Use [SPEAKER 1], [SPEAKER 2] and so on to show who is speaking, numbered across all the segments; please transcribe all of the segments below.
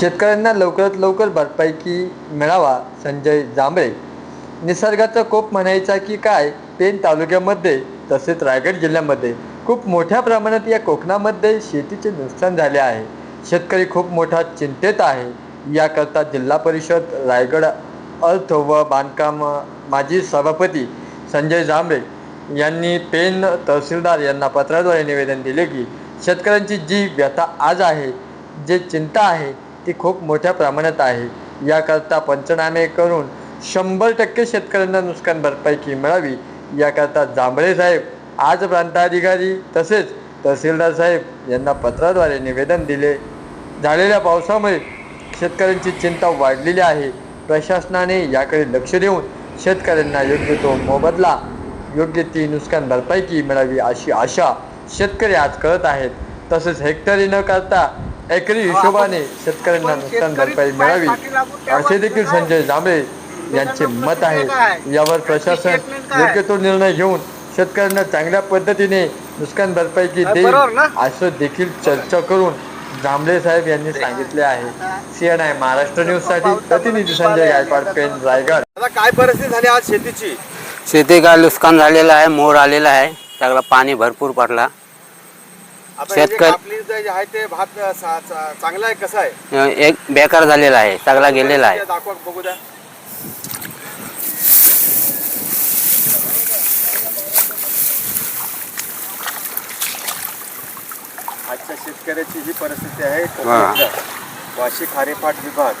[SPEAKER 1] शेतकऱ्यांना लवकरात लवकर भरपाईकी मिळावा संजय जांभळे. निसर्गाचा कोप म्हणायचा की काय पेन तालुक्यामध्ये तसेच रायगड जिल्ह्यामध्ये. खूप मोठ्या प्रमाणात या कोकणामध्ये शेतीचे नुकसान झाले आहे. शेतकरी खूप मोठा चिंतेत आहे. याकरता जिल्हा परिषद रायगड अर्थ व बांधकाम माजी सभापती संजय जांभळे यांनी पेन तहसीलदार यांना पत्राद्वारे निवेदन दिले की शेतकऱ्यांची जी व्यथा आज आहे जे चिंता आहे ती खूप मोठ्या प्रमाणात आहे. याकरता पंचनामे करून शंभर टक्के शेतकऱ्यांना नुकसान भरपाई मिळावी. याकरता जांभळे साहेब आज प्रांताधिकारी तसेच तहसीलदार साहेब यांना पत्राद्वारे निवेदन दिले. झालेल्या पावसामुळे शेतकऱ्यांची चिंता वाढलेली आहे. प्रशासनाने याकडे लक्ष देऊन शेतकऱ्यांना योग्य तो मोबदला योग्य ती नुकसान भरपाई मिळावी अशी आशा शेतकरी आज करत आहेत. तसेच हेक्टरी न करता एकरी हिशोबाने शेतकऱ्यांना नुकसान भरपाई मिळावी. असे देखील संजय जांभळे यांचे मत आहे. यावर प्रशासन योग्य तो निर्णय घेऊन शेतकऱ्यांना चांगल्या पद्धतीने नुकसान भरपाई देईल असं देखील चर्चा करून जांभळे साहेब यांनी सांगितले आहे. सीएनआय महाराष्ट्र न्यूजसाठी प्रतिनिधी संजय गायकवाड पेन रायगड.
[SPEAKER 2] आता काय परिस्थिती झाली आज शेतीची?
[SPEAKER 3] शेती काय नुकसान झालेलं आहे मोर आलेला आहे. सगळं पाणी भरपूर पडला. शेतकरी-
[SPEAKER 2] जे आहे ते भात सा- चांगला आहे कसा आहे?
[SPEAKER 3] एक बेकार झालेला आहे सगळा गेलेला आहे.
[SPEAKER 2] दाखवा बघू द्या. आजच्या शेतकऱ्याची ही परिस्थिती आहे कोकणातल्या. वाशी खारेपाट विभाग.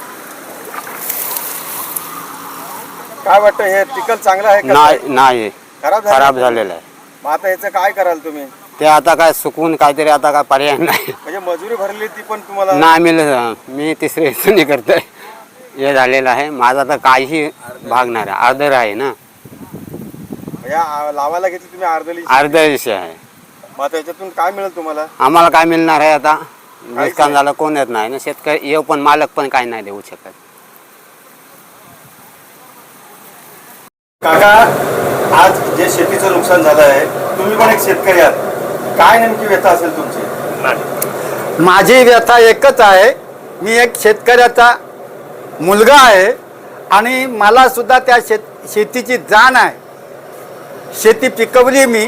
[SPEAKER 2] काय वाटतं हे पिकल चांगलं आहे?
[SPEAKER 3] नाही? नाही.
[SPEAKER 2] खराब झालं?
[SPEAKER 3] खराब झालेलं आहे.
[SPEAKER 2] मग आता याचं काय कराल तुम्ही?
[SPEAKER 3] ते आता काय सुकून काहीतरी आता काय पर्याय नाही.
[SPEAKER 2] म्हणजे मजुरी भरली ती पण तुम्हाला
[SPEAKER 3] नाही मिळत मी तिसरी हिस्सनी करतोय. हे झालेलं आहे. माझा तर काहीही भागणार आहे अर्धर आहे ना.
[SPEAKER 2] आ- लावायला घेतली तुम्ही अर्धली
[SPEAKER 3] अर्ध विषय आहे.
[SPEAKER 2] मग आता याच्यातून काय मिळेल तुम्हाला?
[SPEAKER 3] आम्हाला काय मिळणार आहे आता? नुकसान झालं कोण येत नाही ना? शेतकरी येऊ पण मालक पण काय नाही देऊ शकत.
[SPEAKER 2] काका आज जे शेतीचं नुकसान झालं आहे तुम्ही पण एक शेतकरी आहात. काय नेमकी व्यथा असेल तुमची?
[SPEAKER 4] माझी व्यथा एकच आहे. मी एक शेतकऱ्याचा मुलगा आहे आणि मला सुद्धा त्या शेत शेतीची जाण आहे. शेती पिकवली मी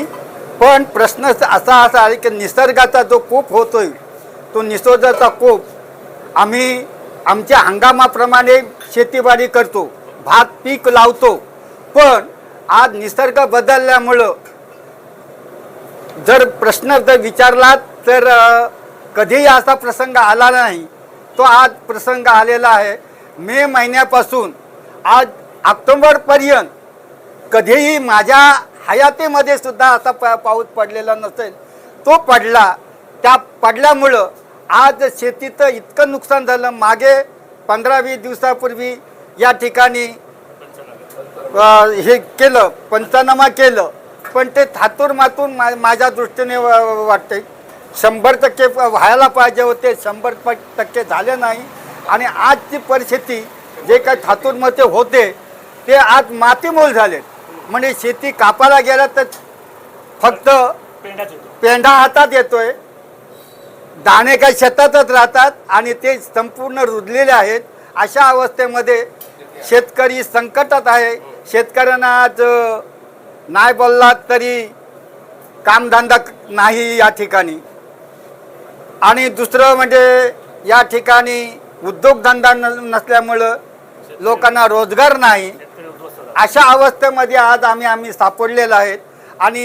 [SPEAKER 4] पण प्रश्न असा असा आहे की निसर्गाचा जो कोप होतोय तो निसर्गाचा कोप आम्ही आमच्या हंगामाप्रमाणे शेतीबाडी करतो भात पीक लावतो. पण आज निसर्ग बदलल्यामुळं जर प्रश्न जर विचारला तर कधीही असा प्रसंग आला नाही. तो आज प्रसंग आलेला आहे. मे महिन्यापासून आज ऑक्टोबरपर्यंत कधीही माझ्या हयातीमध्ये सुद्धा असा प पाऊस पडलेला नसेल. तो पडला. त्या पडल्यामुळं आज शेतीचं इतकं नुकसान झालं. मागे पंधरा वीस दिवसापूर्वी या ठिकाणी हे केलं पंचनामा केलं. पण ते थातूर मातून मा माझ्या दृष्टीने वाटते शंभर टक्के व्हायला पाहिजे होते शंभर प- टक्के झाले नाही. आणि आजची परिस्थिती जे काही थातूरमध्ये होते ते आज मातीमोल झाले. म्हणजे शेती कापायला गेलं तर फक्त पेंढा हातात येतोय. दाणे काही शेतातच राहतात आणि ते संपूर्ण रुजलेले आहेत. अशा अवस्थेमध्ये शेतकरी संकटात आहे. शेतकऱ्यांना आज नाही बोललात तरी कामधंदा नाही या ठिकाणी. आणि दुसरं म्हणजे या ठिकाणी उद्योगधंदा न नसल्यामुळं लोकांना रोजगार नाही. अशा अवस्थेमध्ये आज आम्ही आम्ही सापडलेलो आहेत आणि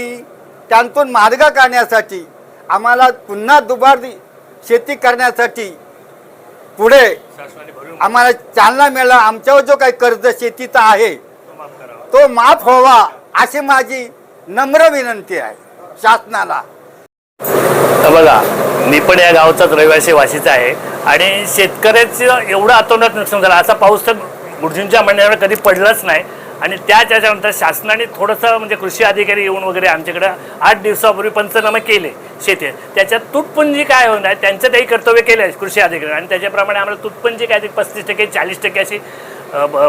[SPEAKER 4] त्यातून मार्ग काढण्यासाठी आम्हाला पुन्हा दुबार शेती करण्यासाठी पुढे आम्हाला चालना मिळाला. आमच्यावर जो काही कर्ज शेतीचा आहे तो माफ व्हावा. अशी माझी नम्र विनंती आहे शासनाला.
[SPEAKER 5] बघा मी पण या गावचाच रहिवासी वाशीचा आहे आणि शेतकऱ्याचं एवढं अतोनात नुकसान झालं. असा पाऊस तर गुरुजींच्या म्हणण्यावर कधी पडलाच नाही. आणि त्या त्याच्यानंतर शासनाने थोडंसं म्हणजे कृषी अधिकारी येऊन वगैरे आमच्याकडं आठ दिवसापूर्वी पंचनामे केले शेती त्याच्यात तुटपुंजी काय होणार? त्यांचं काही कर्तव्य केलं आहे कृषी अधिकारी आणि त्याच्याप्रमाणे आम्हाला तुटपुंजी काय पस्तीस टक्के चाळीस टक्के अशी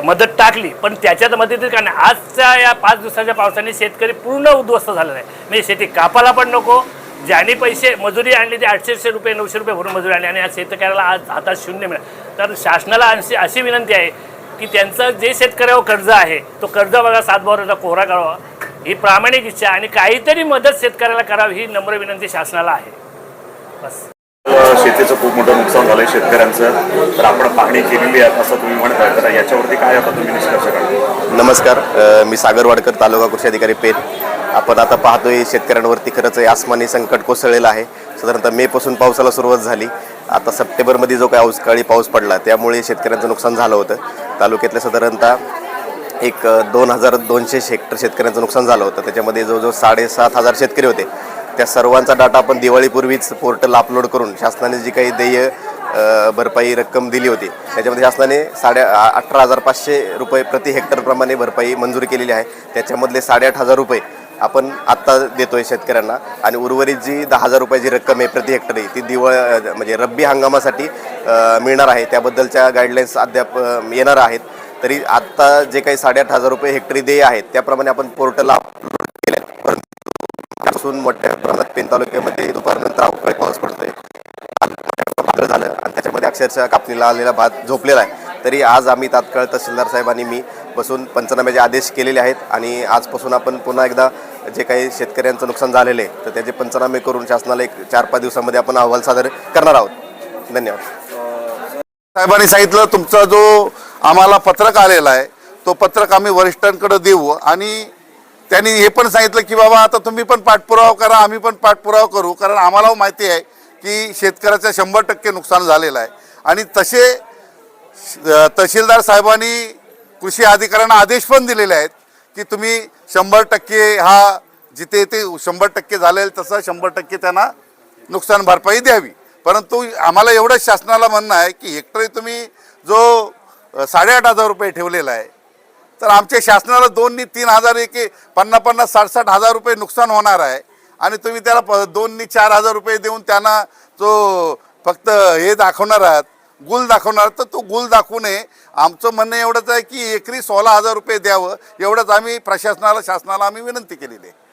[SPEAKER 5] मदत टाकली पण त्याच्यात मदतीत काय नाही. आजच्या या पाच दिवसाच्या पावसाने शेतकरी पूर्ण उद्ध्वस्त झालेला आहे. म्हणजे शेती कापायला पण नको ज्याने पैसे मजुरी आणली ते आठशेशे रुपये नऊशे रुपये भरून मजुरी आणली आणि या शेतकऱ्याला आज हातात शून्य मिळालं. तर शासनाला अशी अशी विनंती आहे की त्यांचं जे शेतकऱ्यावर कर्ज आहे तो कर्ज बघा सातबाराचा कोरा करावा. ही प्रामाणिक इच्छा आणि काहीतरी मदत शेतकऱ्याला करावी ही नम्र विनंती शासनाला आहे. बस.
[SPEAKER 6] शेतीचं खूप मोठं नुकसान झालंय शेतकऱ्यांचं. तर आपण पाहणी केलेली आहे असं तुम्ही म्हणताय. तर याच्यावरती काय आता तुम्ही निष्कर्ष काढता?
[SPEAKER 7] नमस्कार. मी सागर वाडकर तालुका कृषी अधिकारी पेठ. आपण आता पाहतोय शेतकऱ्यांवरती खरंच आसमानी संकट कोसळलेलं आहे. साधारणतः मेपासून पावसाला सुरुवात झाली. आता सप्टेंबरमध्ये जो काही अवकाळी पाऊस पडला त्यामुळे शेतकऱ्यांचं नुकसान झालं होतं. तालुक्यातल्या साधारणतः एक दोन हजार दोनशे हेक्टर शेतकऱ्यांचं नुकसान झालं होतं. त्याच्यामध्ये जवळजवळ साडेसात हजार शेतकरी होते. त्या सर्वांचा डाटा आपण दिवाळीपूर्वीच पोर्टल अपलोड करून शासनाने जी काही देय भरपाई रक्कम दिली होती त्याच्यामध्ये शासनाने साडे अठरा हजार पाचशे रुपये प्रति हेक्टरप्रमाणे भरपाई मंजूर केलेली आहे. त्याच्यामधले साडेआठ हजार रुपये आपण आत्ता देतोय शेतकऱ्यांना आणि उर्वरित जी दहा हजार रुपयाची रक्कम आहे प्रति हेक्टरी ती दिवाळ म्हणजे रब्बी हंगामासाठी मिळणार आहे. त्याबद्दलच्या गाईडलाईन्स अद्याप येणार आहेत. तरी आत्ता जे काही साडेआठ हजार रुपये हेक्टरी देय आहेत त्याप्रमाणे आपण पोर्टलला पासून मोठ्या प्रमाणात पेन तालुक्यामध्ये दुपारनंतर अवकाळी पाऊस पडतोय. काल झालं आणि त्याच्यामध्ये अक्षरशः कापणीला आलेला भात झोपलेला आहे. तरी आज आम्ही तात्काळ तहसीलदार साहेबांनी मी बसून पंचनाम्याचे आदेश केलेले आहेत आणि आजपासून आपण पुन्हा एकदा जे काही शेतकऱ्यांचं नुकसान झालेलं आहे तर त्याचे पंचनामे करून शासनाला एक चार पाच दिवसामध्ये आपण अहवाल सादर करणार आहोत. धन्यवाद.
[SPEAKER 8] साहेबांनी सांगितलं तुमचा जो आम्हाला पत्रक आलेला आहे तो पत्रक आम्ही वरिष्ठांकडे देऊ आणि त्यांनी हे पण सांगितलं की बाबा आता तुम्ही पण पाठपुरावा करा आम्ही पण पाठपुरावा करू. कारण आम्हाला माहिती आहे की शेतकऱ्याचं शंभर टक्के नुकसान झालेलं आहे. आणि तसे तहसीलदार साहेबांनी कृषी अधिकाऱ्यांना आदेश पण दिलेले आहेत की तुम्ही शंभर टक्के हा जिथे ते शंभर टक्के झालेलं तसं शंभर टक्के त्यांना नुकसान भरपाई द्यावी. परंतु आम्हाला एवढंच शासनाला म्हणणं आहे की हेक्टरी तुम्ही जो साडेआठ हजार रुपये ठेवलेला आहे तर आमच्या शासनाला दोननी तीन हजार एक पन्नास पन्नास साठ साठ हजार रुपये नुकसान होणार आहे. आणि तुम्ही त्याला प दोननी चार हजार रुपये देऊन त्यांना जो फक्त हे दाखवणार आहात गुल दाखवणार तर तो गुल दाखवू नये. आमचं म्हणणं एवढंच आहे की एकरी सोळा हजार रुपये द्यावं एवढंच आम्ही प्रशासनाला शासनाला आम्ही विनंती केलेली आहे.